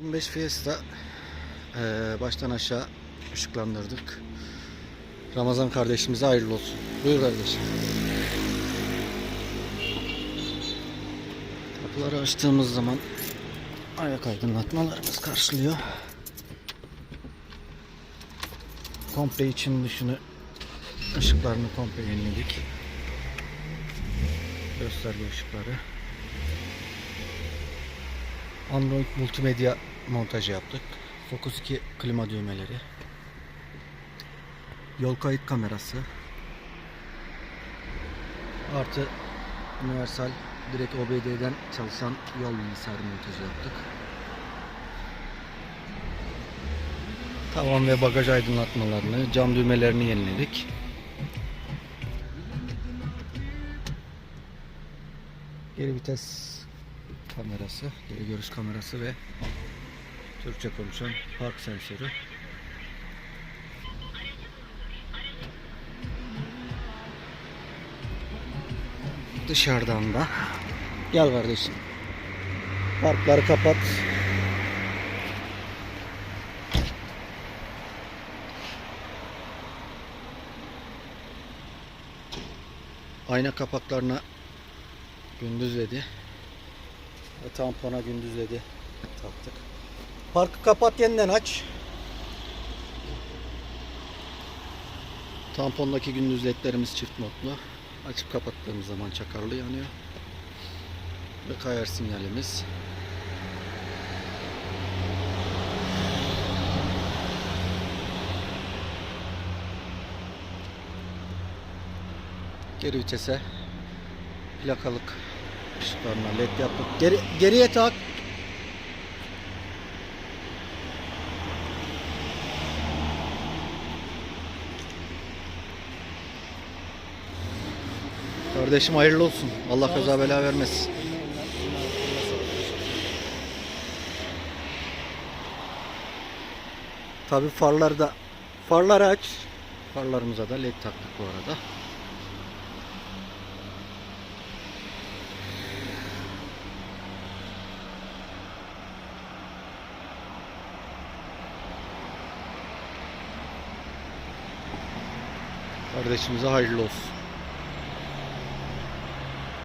25 Fiesta eee, baştan aşağı ışıklandırdık. Ramazan kardeşimize hayırlı olsun. Buyur kardeşim. Kapıları açtığımız zaman ayak aydınlatmalarımız karşılıyor. Komple için dışını ışıklarını komple yeniledik. Gösterge ışıkları. Android multimedya montajı yaptık. Focus 2 klima düğmeleri. Yol kayıt kamerası. Artı universal direkt OBD'den çalışan yol bilgisayarı montajı yaptık. Tavan ve bagaj aydınlatmalarını, cam düğmelerini yeniledik. Geri vites kamerası, geri görüş kamerası ve Türkçe konuşan park sensörü. Dışarıdan da gel kardeşim. Parkları kapat. Ayna kapaklarına gündüz dedi. Ve tampona gündüz dedi. Taktık. Parkı kapat yeniden aç. Tampondaki gündüz ledlerimiz çift modlu. Açıp kapattığımız zaman çakarlı yanıyor. Ve kayar sinyalimiz. Geri vitese plakalık ışıklarına led yaptık. Geri, geriye tak. Kardeşim hayırlı olsun. Allah kaza bela vermesin. Tabi farları da farları aç. Farlarımıza da led taktık bu arada. Kardeşimize hayırlı olsun.